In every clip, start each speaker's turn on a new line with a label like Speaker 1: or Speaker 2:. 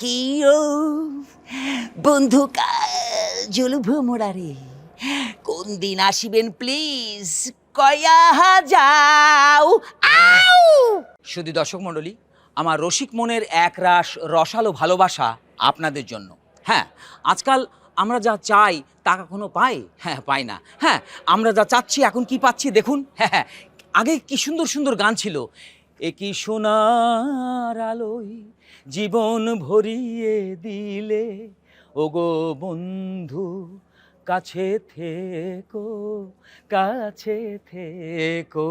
Speaker 1: কি ও বন্ধু জল ভ্রমরারে, কোন দিন আসিবেন প্লিজ কয়া যাও। আউ!
Speaker 2: শুধু দর্শক মণ্ডলী, আমার রসিক মনের একরাশ রসালো ভালোবাসা আপনাদের জন্য। হ্যাঁ আজকাল আমরা যা চাই তা কখনো পাই? হ্যাঁ পাই না। হ্যাঁ আমরা যা চাচ্ছি এখন কি পাচ্ছি দেখুন। হ্যাঁ হ্যাঁ আগে কি সুন্দর সুন্দর গান ছিল। এ কি সোনার আলোয় জীবন ভরিয়ে দিলে, ওগো বন্ধু, কাছে থেকো কাছে থেকো।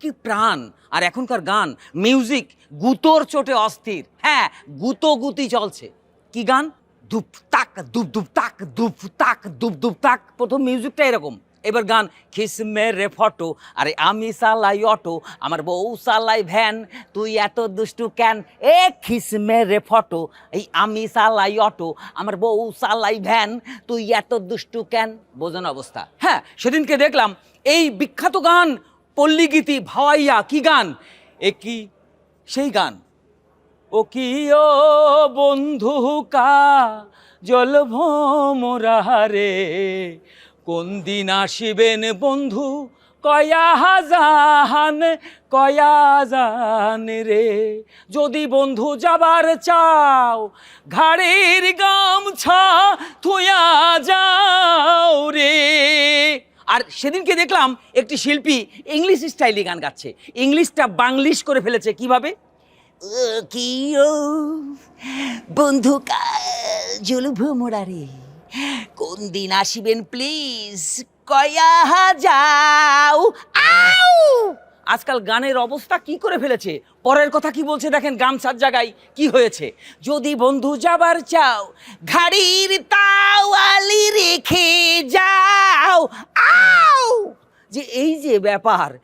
Speaker 2: কি প্রাণ! আর এখনকার গান, মিউজিক গুতোর চোটে অস্থির। হ্যাঁ গুতো গুতি চলছে। কি গান? দুপ তাক দুপ দুপ তাক দুপ তাক দুপ দুপ তাক প্রথম মিউজিকটা এরকম। এবার গান খিসমে রে ফটো, আরে আমি সালাই অটো, আমার বউ সালাই ভ্যান, তুই এত দুষ্টু ক্যান এ খিসমে রে ফটো, এই আমি সালাই অটো, আমার বউ সালাই ভ্যান, তুই এত দুষ্টু ক্যান বোঝানো অবস্থা। হ্যাঁ সেদিনকে দেখলাম এই বিখ্যাত গান, পল্লীগীতি ভাওয়াইয়া, কি গান? এ কি? সেই গান। ও কি ও বন্ধু কা জল ভোমরারে কোন দিন আসিবেন বন্ধু? কয়া জাহান, কয়া জান রে। যদি বন্ধু যাবার চাও, ঘাড়ের গামছা থুয়া যাও রে। আর সেদিনকে দেখলাম একটি শিল্পী ইংলিশ স্টাইলে গান গাচ্ছে। ইংলিশটা বাংলিশ করে ফেলেছে কীভাবে?
Speaker 1: বন্ধু জল ভ্রমরারে কোন দিন আসিবেন প্লিজ কয়া যাও। আউ!
Speaker 2: আজকাল গানের অবস্থা কি করে ফেলেছে? পরের কথা কি বলছে দেখেন গামছার জায়গায় কি হয়েছে? যদি বন্ধু যাবার চাও,
Speaker 1: ঘাড়ির তাওয়ালি রেখে যাও। আউ!
Speaker 2: যে এই যে ব্যাপার,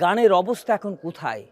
Speaker 2: গানের অবস্থা এখন কোথায়?